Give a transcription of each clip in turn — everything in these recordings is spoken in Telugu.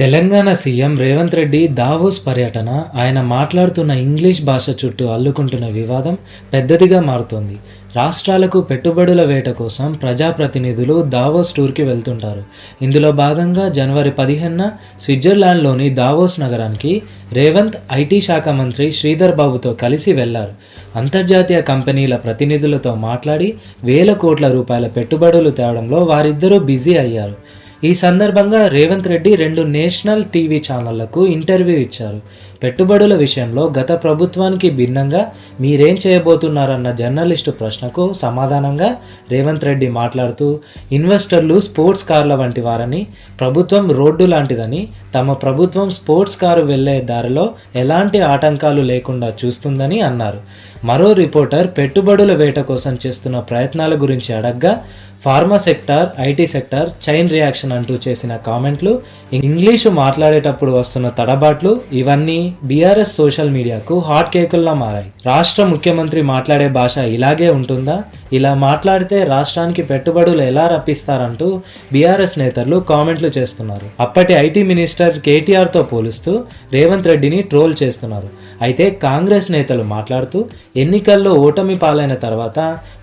తెలంగాణ సీఎం రేవంత్ రెడ్డి దావోస్ పర్యటన ఆయన మాట్లాడుతున్న ఇంగ్లీష్ భాష చుట్టూ అల్లుకుంటున్న వివాదం పెద్దదిగా మారుతోంది. రాష్ట్రాలకు పెట్టుబడుల వేట కోసం ప్రజాప్రతినిధులు దావోస్ టూర్కి వెళ్తుంటారు. ఇందులో భాగంగా జనవరి పదిహేనున స్విట్జర్లాండ్లోని దావోస్ నగరానికి రేవంత్ ఐటీ శాఖ మంత్రి శ్రీధర్ బాబుతో కలిసి వెళ్ళారు. అంతర్జాతీయ కంపెనీల ప్రతినిధులతో మాట్లాడి వేల కోట్ల రూపాయల పెట్టుబడులు తేవడంలో వారిద్దరూ బిజీ అయ్యారు. ఈ సందర్భంగా రేవంత్ రెడ్డి రెండు నేషనల్ టీవీ ఛానళ్ళకు ఇంటర్వ్యూ ఇచ్చారు. పెట్టుబడుల విషయంలో గత ప్రభుత్వానికి భిన్నంగా మీరేం చేయబోతున్నారన్న జర్నలిస్టు ప్రశ్నకు సమాధానంగా రేవంత్ రెడ్డి మాట్లాడుతూ ఇన్వెస్టర్లు స్పోర్ట్స్ కార్ల వంటి వారని ప్రభుత్వం రోడ్డు లాంటిదని తమ ప్రభుత్వం స్పోర్ట్స్ కారు వెళ్ళే దారిలో ఎలాంటి ఆటంకాలు లేకుండా చూస్తుందని అన్నారు. మరో రిపోర్టర్ పెట్టుబడుల వేట కోసం చేస్తున్న ప్రయత్నాల గురించి అడగ్గా pharma sector IT sector chain reaction అంటూ చేసిన కామెంట్లు ఇంగ్లీషు మాట్లాడేటప్పుడు వస్తున్న తడబాట్లు ఇవన్నీ బీఆర్ఎస్ సోషల్ మీడియాకు హాట్ కేకుల్లా మారాయి. రాష్ట్ర ముఖ్యమంత్రి మాట్లాడే భాష ఇలాగే ఉంటుందా? ఇలా మాట్లాడితే రాష్ట్రానికి పెట్టుబడులు ఎలా రప్పిస్తారంటూ బీఆర్ఎస్ నేతలు కామెంట్లు చేస్తున్నారు. అప్పటి ఐటీ మినిస్టర్ కేటీఆర్తో పోలుస్తూ రేవంత్ రెడ్డిని ట్రోల్ చేస్తున్నారు. అయితే కాంగ్రెస్ నేతలు మాట్లాడుతూ ఎన్నికల్లో ఓటమి పాలైన తర్వాత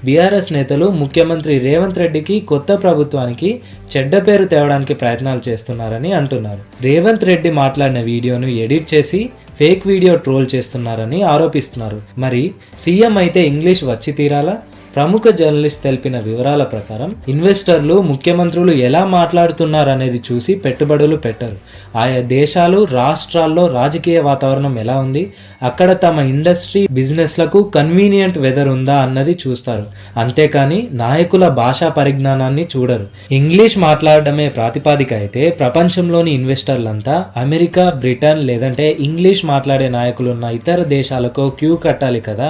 బీఆర్ఎస్ నేతలు ముఖ్యమంత్రి రేవంత్ రెడ్డికి కొత్త ప్రభుత్వానికి చెడ్డ పేరు తేవడానికి ప్రయత్నాలు చేస్తున్నారని అంటున్నారు. రేవంత్ రెడ్డి మాట్లాడిన వీడియోను ఎడిట్ చేసి ఫేక్ వీడియో ట్రోల్ చేస్తున్నారని ఆరోపిస్తున్నారు. మరి సీఎం అయితే ఇంగ్లీష్ వచ్చి తీరాలా? ప్రముఖ జర్నలిస్ట్ తెలిపిన వివరాల ప్రకారం ఇన్వెస్టర్లు ముఖ్యమంత్రులు ఎలా మాట్లాడుతున్నారనేది చూసి పెట్టుబడులు పెట్టరు. ఆయా దేశాలు రాష్ట్రాల్లో రాజకీయ వాతావరణం ఎలా ఉంది? అక్కడ తమ ఇండస్ట్రీ బిజినెస్లకు కన్వీనియంట్ వెదర్ ఉందా అన్నది చూస్తారు. అంతేకాని నాయకుల భాషా పరిజ్ఞానాన్ని చూడరు. ఇంగ్లీష్ మాట్లాడడమే ప్రాతిపాదిక అయితే ప్రపంచంలోని ఇన్వెస్టర్లంతా అమెరికా బ్రిటన్ లేదంటే ఇంగ్లీష్ మాట్లాడే నాయకులున్న ఇతర దేశాలకు క్యూ కట్టాలి కదా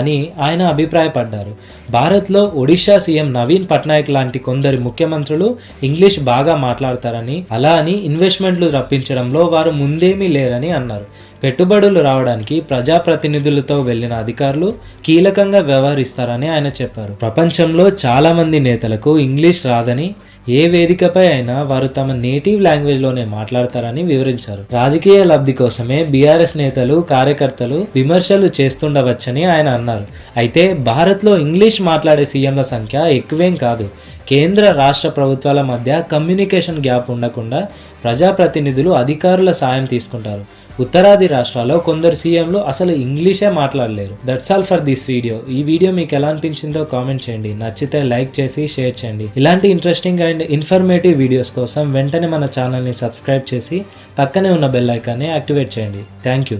అని ఆయన అభిప్రాయపడ్డారు. భారత్లో ఒడిషా సీఎం నవీన్ పట్నాయక్ లాంటి కొందరు ముఖ్యమంత్రులు ఇంగ్లీష్ బాగా మాట్లాడతారని అలా అని ఇన్వెస్ట్మెంట్లు రప్పించడంలో వారు ముందేమీ లేరని అన్నారు. పెట్టుబడులు రావడానికి ప్రజాప్రతినిధులతో వెళ్ళిన అధికారులు కీలకంగా వ్యవహరిస్తారని ఆయన చెప్పారు. ప్రపంచంలో చాలా మంది నేతలకు ఇంగ్లీష్ రాదని ఏ వేదికపై అయినా వారు తమ నేటివ్ లాంగ్వేజ్లోనే మాట్లాడతారని వివరించారు. రాజకీయ లబ్ధి కోసమే బీఆర్ఎస్ నేతలు కార్యకర్తలు విమర్శలు చేస్తుండవచ్చని ఆయన అన్నారు. అయితే భారత్లో ఇంగ్లీష్ మాట్లాడే సీఎంల సంఖ్య ఎక్కువేం కాదు. కేంద్ర రాష్ట్ర ప్రభుత్వాల మధ్య కమ్యూనికేషన్ గ్యాప్ ఉండకుండా ప్రజాప్రతినిధులు అధికారుల సాయం తీసుకుంటారు. ఉత్తరాది రాష్ట్రాల్లో కొందరు సీఎంలు అసలు ఇంగ్లీషే మాట్లాడలేరు. That's all for this video ఈ వీడియో మీకు ఎలా అనిపించిందో కామెంట్ చేయండి. నచ్చితే లైక్ చేసి షేర్ చేయండి. ఇలాంటి ఇంట్రెస్టింగ్ అండ్ ఇన్ఫర్మేటివ్ వీడియోస్ కోసం వెంటనే మన ఛానల్ని సబ్స్క్రైబ్ చేసి పక్కనే ఉన్న బెల్ ఐకాన్ని యాక్టివేట్ చేయండి. Thank you